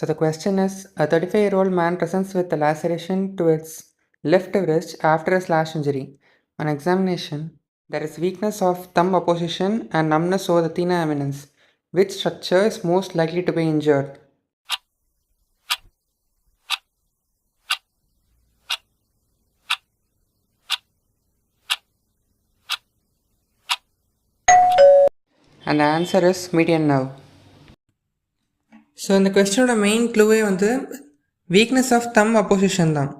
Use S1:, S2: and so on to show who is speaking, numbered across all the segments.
S1: So the question is a 35 year old man presents with a laceration to its left wrist after a slash injury. On examination, there is weakness of thumb opposition and numbness over the thenar eminence. Which structure is most likely to be injured? And the answer is median nerve. So இந்த கொஸ்டினோட main க்ளூவே வந்து weakness of thumb opposition தான்.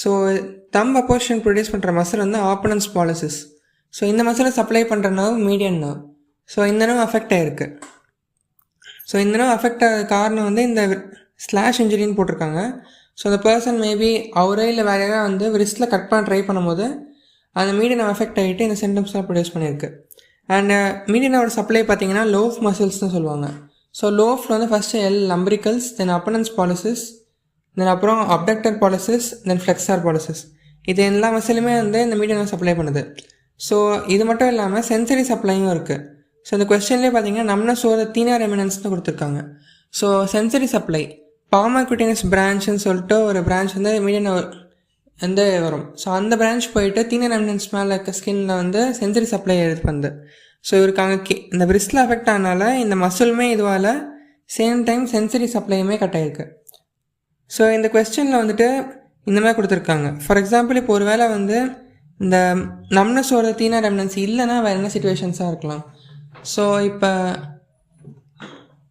S1: So thumb opposition produce பண்ணுற muscle வந்து opponens pollicis so இந்த மசிலை supply பண்ணுற நர்வ் மீடியன் நர்வ் ஸோ இந்த நர்வ் அஃபெக்ட் ஆகிருக்கு ஸோ இந்த நர்வ் அஃபெக்ட் ஆக காரணம் வந்து இந்த ஸ்லாஷ் இன்ஜுரின்னு போட்டிருக்காங்க. ஸோ அந்த பர்சன் மேபி அவரே இல்லை வேறு யாராவது வந்து ரிஸ்ட்டில் கட் பண்ண ட்ரை பண்ணும்போது அந்த மீடியன் அஃபெக்ட் ஆகிட்டு இந்த சிம்டம்ஸ்லாம் ப்ரொடியூஸ் பண்ணியிருக்கு. அண்ட் மீடியனோட சப்ளை பார்த்தீங்கன்னா லோஃப் மசில்ஸ்னு சொல்லுவாங்க. ஸோ லோஃபில் வந்து first L lumbricals then opponens pollicis then அப்புறம் abductor pollicis then flexor pollicis இது எல்லா மசிலுமே வந்து இந்த மீடியம் சப்ளை பண்ணுது. ஸோ இது மட்டும் இல்லாமல் சென்சரி சப்ளையும் இருக்குது ஸோ இந்த கொஸ்டின்லேயே பார்த்தீங்கன்னா நம்ம சோத தீனார் எமினன்ஸ்னு கொடுத்துருக்காங்க. So sensory supply palmar cutaneous பிரான்ச்னு சொல்லிட்டு ஒரு பிரான்ச் வந்து மீடியம் வந்து வரும். ஸோ அந்த பிரான்ச் போயிட்டு தீனர் எமினன்ஸ் மேலே இருக்க ஸ்கின்னில் வந்து சென்சரி சப்ளை இது பண்ணுது. ஸோ இவருக்கு அங்கே கே இந்த பிரிஸ்டில் அஃபெக்ட் ஆனால இந்த மசிலுமே இதுவால் சேம் டைம் சென்சரி சப்ளையுமே கட் ஆகிருக்கு ஸோ இந்த கொஸ்டினில் வந்துட்டு இந்த மாதிரி கொடுத்துருக்காங்க. ஃபார் எக்ஸாம்பிள் இப்போ ஒரு வேளை வந்து இந்த நம்னஸோட தீனா ரெம்னன்ஸ் இல்லைன்னா வேறு என்ன சுச்சுவேஷன்ஸாக இருக்கலாம். ஸோ இப்போ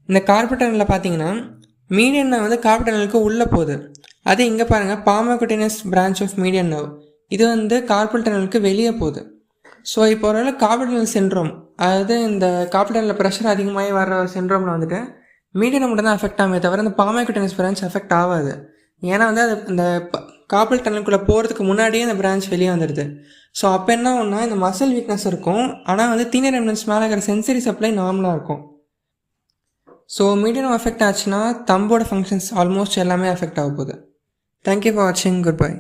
S1: இந்த கார்பட்டனில் பார்த்தீங்கன்னா மீடியன் வந்து கார்பெட்டனலுக்கு உள்ளே போகுது. அது இங்கே பாருங்கள் palmar cutaneous branch of median nerve இது வந்து கார்பெட்டனலுக்கு வெளியே போகுது. ஸோ இப்போ ஒரு கார்பெட்டனல் சென்ட்ரோம் அதாவது இந்த கார்பெட்டனில் ப்ரெஷர் அதிகமாகி வர சின்ட்ரோமில் வந்துட்டு மீடியம் மட்டும் தான் அஃபெக்ட் ஆகுமே தவிர இந்த பாமகுட்டினஸ் பிரான்ச் அஃபெக்ட் ஆகாது. ஏன்னா வந்து அது இந்த காப்பல் டனலுக்குள்ளே போகிறதுக்கு முன்னாடியே அந்த பிரான்ச் வெளியே வந்துடுது. ஸோ அப்போ என்ன ஒன்றா இந்த மசில் வீக்னஸ் இருக்கும். ஆனால் வந்து தீனியர் எமினன்ஸ் மேலே இருக்கிற சென்சரி சப்ளை நார்மலாக இருக்கும். ஸோ மீடியம் அஃபெக்ட் ஆச்சுன்னா தம்போட ஃபங்க்ஷன்ஸ் ஆல்மோஸ்ட் எல்லாமே அஃபெக்ட் ஆக போகுது. தேங்க்யூ ஃபார் வாட்சிங் குட் பை